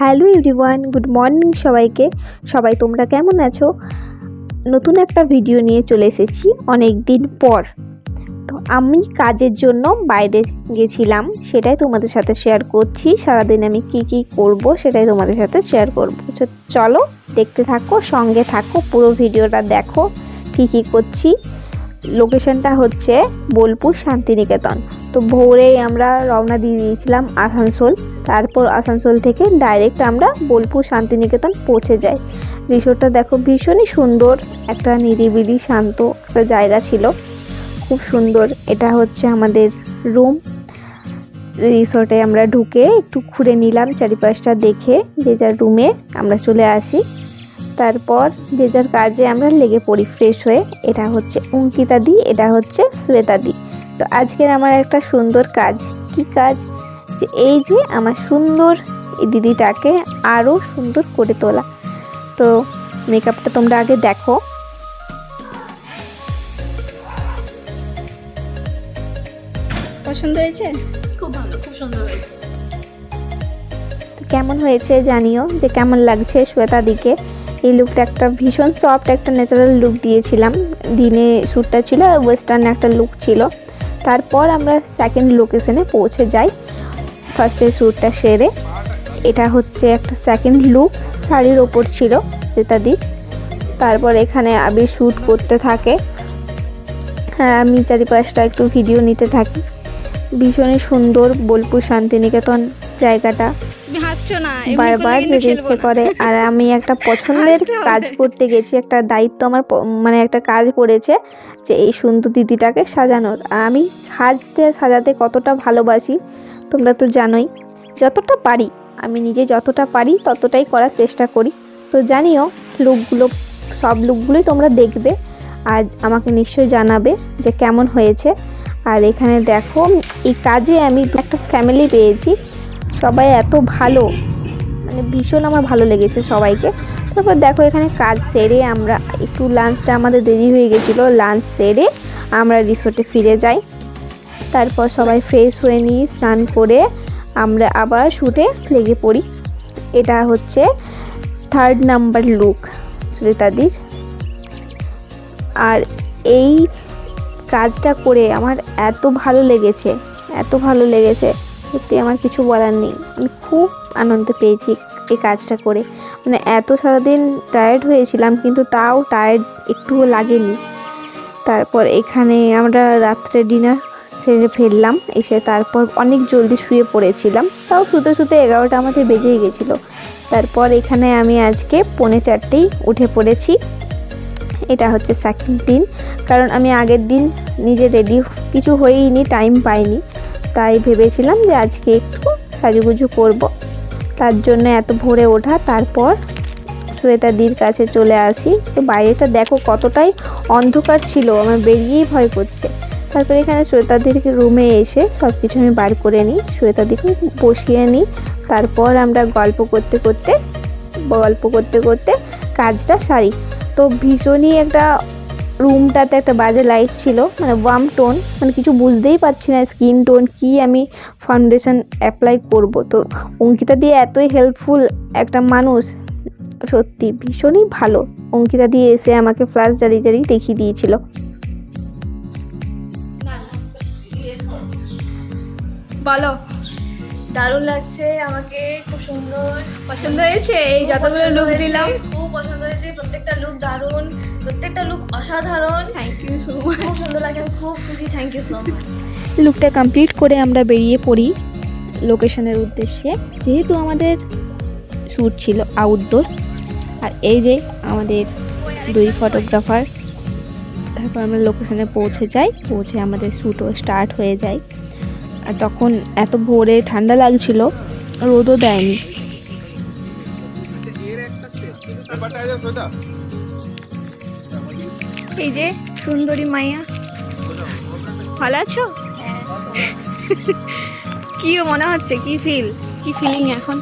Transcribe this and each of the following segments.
Hello everyone, good morning সবাইকে। সবাই তোমরা কেমন আছো? নতুন একটা ভিডিও নিয়ে চলে এসেছি অনেক দিন পর। তো আমি কাজের জন্য বাইরে গেছিলাম, সেটাই তোমাদের সাথে শেয়ার করছি। সারাদিন আমি কি কি করব, সেটাই তোমাদের সাথে শেয়ার করব। চলো, দেখতে থাকো, সঙ্গে থাকো, পুরো ভিডিওটা দেখো, কি কি করছি। লোকেশনটা হচ্ছে বোলপুর শান্তিনিকেতন। তো ভোরেই আমরা রওনা দিয়ে দিয়েছিলাম আসানসোল। তারপর আসানসোল থেকে ডাইরেক্ট আমরা বোলপুর শান্তিনিকেতন পৌঁছে যাই। রিসোর্টটা দেখো ভীষণই সুন্দর, একটা নিরিবিলি, শান্ত একটা জায়গা ছিল। খুব সুন্দর, এটা হচ্ছে আমাদের রুম রিসোর্টে আমরা ঢুকে একটু ঘুরে নিলাম চারিপাশটা দেখে, যে যার রুমে আমরা চলে আসি। তারপর যে যার কাজে আমরা লেগে পড়ি ফ্রেশ হয়ে, এটা হচ্ছে অঙ্কিতা দি এটা হচ্ছে শ্বেতা দি তো আজকের আমার একটা সুন্দর কাজ। কি কাজ? যে এই যে আমার সুন্দর এই দিদিটাকে আরও সুন্দর করে তোলা। তো মেকআপটা তোমরা আগে দেখো। পছন্দ হয়েছে? খুব ভালো খুব সুন্দর হয়েছে। কেমন হয়েছে জানিও যে কেমন লাগছে শ্বেতা দিকে? এই লুকটা একটা ভীষণ সফট একটা ন্যাচারাল লুক দিয়েছিলাম। দিনে শ্যুটটা ছিল আর ওয়েস্টার্ন একটা লুক ছিল। তারপর আমরা সেকেন্ড লোকেশনে পৌঁছে যাই। ফার্স্টে শ্যুটটা সেরে এটা হচ্ছে একটা সেকেন্ড লুক শাড়ির ওপর ছিল শ্বেতাদি তারপর এখানে আবির শ্যুট করতে থাকে। হ্যাঁ আমি চারিপাশটা একটু ভিডিও নিতে থাকি। ভীষণই সুন্দর বোলপুর শান্তিনিকেতন জায়গাটা। বারবার যেতে ইচ্ছে করে আর আমি একটা পছন্দের কাজ করতে গেছি একটা দায়িত্ব আমার মানে একটা কাজ পড়েছে যে এই সুন্দর দিদিটাকে সাজানোর। আর আমি সাজতে সাজাতে কতটা ভালোবাসি তোমরা তো জানোই, যতটা পারি, আমি নিজে যতটা পারি ততটাই করার চেষ্টা করি। তো জানিও, লুকগুলো, সব লুকগুলোই তোমরা দেখবে, আর আমাকে নিশ্চয়ই জানাবে যে কেমন হয়েছে। আর এখানে দেখো, এই কাজে আমি একটা ফ্যামিলি পেয়েছি, সবাই এত ভালো মানে ভীষণ আমার ভালো লেগেছে সবাইকে। তারপর দেখো, এখানে কাজ সেরে আমরা, একটু লাঞ্চটা আমাদের দেরি হয়ে গেছিল লাঞ্চ সেরে আমরা রিসোর্টে ফিরে যাই। তারপর সবাই ফ্রেশ হয়ে নিই স্নান করে আমরা আবার শুটে লেগে পড়ি। এটা হচ্ছে থার্ড নাম্বার লুক শ্বেতাদির আর এই কাজটা করে আমার এত ভালো লেগেছে, এত ভালো লেগেছে। সত্যি আমার কিছু বলার নেই। আমি খুব আনন্দ পেয়েছি এই কাজটা করে। মানে এত সারাদিন টায়ার্ড হয়েছিলাম, কিন্তু তাও টায়ার্ড একটুও লাগেনি। তারপর এখানে আমরা রাত্রে ডিনার সেরে ফেললাম এসে তারপর অনেক জলদি শুয়ে পড়েছিলাম। তাও শুতে শুতে এগারোটা আমাদের বেজেই গেছিল। তারপর এখানে আমি আজকে পৌনে চারটেই উঠে পড়েছি। এটা হচ্ছে সেকেন্ড দিন। কারণ আমি আগের দিন নিজে রেডি কিছু হয়েইনি টাইম পাইনি। তাই ভেবেছিলাম যে আজকে একটু সাজুগুজু করব। তার জন্য এত ভোরে ওঠা, তারপর শ্বেতাদির কাছে চলে আসি। তো বাইরেটা দেখো কতটাই অন্ধকার ছিল, আমার বেরিয়েই ভয় করছে। তারপর এখানে শ্বেতাদিরকে রুমে এসে সব কিছু আমি বার করে নিই। শ্বেতাদিকে বসিয়ে নিই। তারপর আমরা গল্প করতে করতে, গল্প করতে করতে কাজটা সারি। তো ভীষণই একটা রুমটাতে একটা বাজে লাইট ছিল মানে ওয়ার্ম টোন মানে কিছু বুঝতেই পারছি না স্কিন টোন কি আমি ফাউন্ডেশন অ্যাপ্লাই করব। তো অঙ্কিতা দিয়ে এতই হেল্পফুল একটা মানুষ, সত্যি ভীষণই ভালো। অঙ্কিতা দিয়ে এসে আমাকে ফ্লাশ জ্বালিয়ে জ্বালিয়ে দেখিয়ে দিয়েছিল। বলো। দারুণ লাগছে আমাকে খুব সুন্দর পছন্দ হয়েছে এই যতগুলো লুক দিলাম। খুব পছন্দ হয়েছে প্রত্যেকটা লুক দারুণ প্রত্যেকটা লুক অসাধারণ। থ্যাংক ইউ সো মাচ খুব সুন্দর লাগে আমি খুব খুশি থ্যাংক ইউ সো মাচ লুকটা কমপ্লিট করে আমরা বেরিয়ে পড়ি লোকেশনের উদ্দেশ্যে। যেহেতু আমাদের শ্যুট ছিল আউটডোর আর এই যে আমাদের দুই ফটোগ্রাফার তারপর আমরা লোকেশনে পৌঁছে যাই পৌঁছে আমাদের শ্যুটও স্টার্ট হয়ে যায়। আর তখন এত ভোরে ঠান্ডা লাগছিল রোদও দেয়নি। এই যে সুন্দরী মাইয়া। ভালো আছো? কি মনে হচ্ছে কি ফিল কি ফিলিং এখন?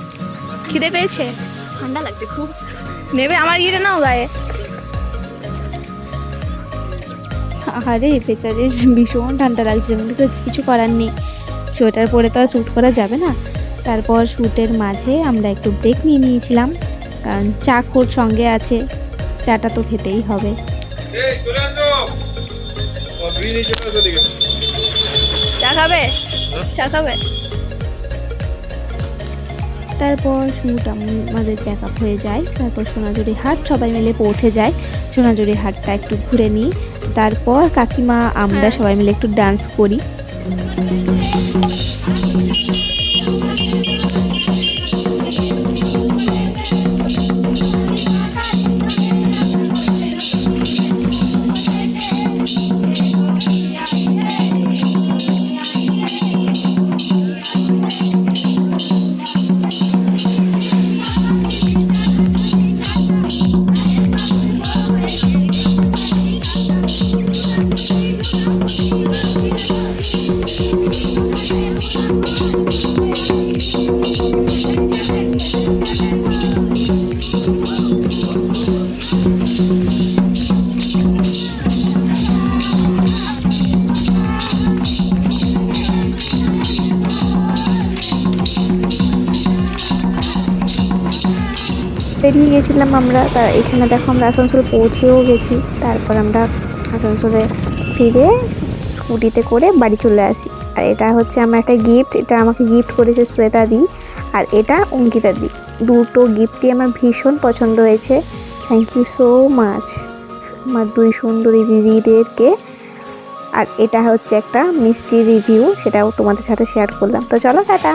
খিদে পেয়েছে? ঠান্ডা লাগছে খুব। নেবে আমার ইয়েটা নাও গায়ে। আরে বেচারির ভীষণ ঠান্ডা লাগছিল কিন্তু কিছু করার নেই। সোয়েটার পরে তো আর শ্যুট করা যাবে না। তারপর শ্যুটের মাঝে আমরা একটু ব্রেক নিয়ে নিয়েছিলাম কারণ চা কোর সঙ্গে আছে চাটা তো খেতেই হবে। চা খাবে? চা খাবে? তারপর শ্যুট আমাদের প্যাক আপ হয়ে যায় তারপর সোনাঝুরি হাট সবাই মিলে পৌঁছে যায়। সোনাঝুরি হাটটা একটু ঘুরে নিই তারপর কাকিমা আমরা হ্যাঁ। সবাই মিলে একটু ডান্স করি। あっ! বেরিয়ে গেছিলাম আমরা, তা এখানে দেখো আমরা আসানসোল পৌঁছেও গেছি। তারপর আমরা আসানসোলে ফিরে স্কুটিতে করে বাড়ি চলে আসি। আর এটা হচ্ছে আমার একটা গিফট এটা আমাকে গিফট করেছে শ্বেতা দি আর এটা অঙ্কিতা দি। দুটো গিফটই আমার ভীষণ পছন্দ হয়েছে। থ্যাংক ইউ সো মাচ আমার দুই সুন্দরী দিদিদেরকে। আর এটা হচ্ছে একটা মিষ্টি রিভিউ সেটাও তোমাদের সাথে শেয়ার করলাম। তো চলো টাটা।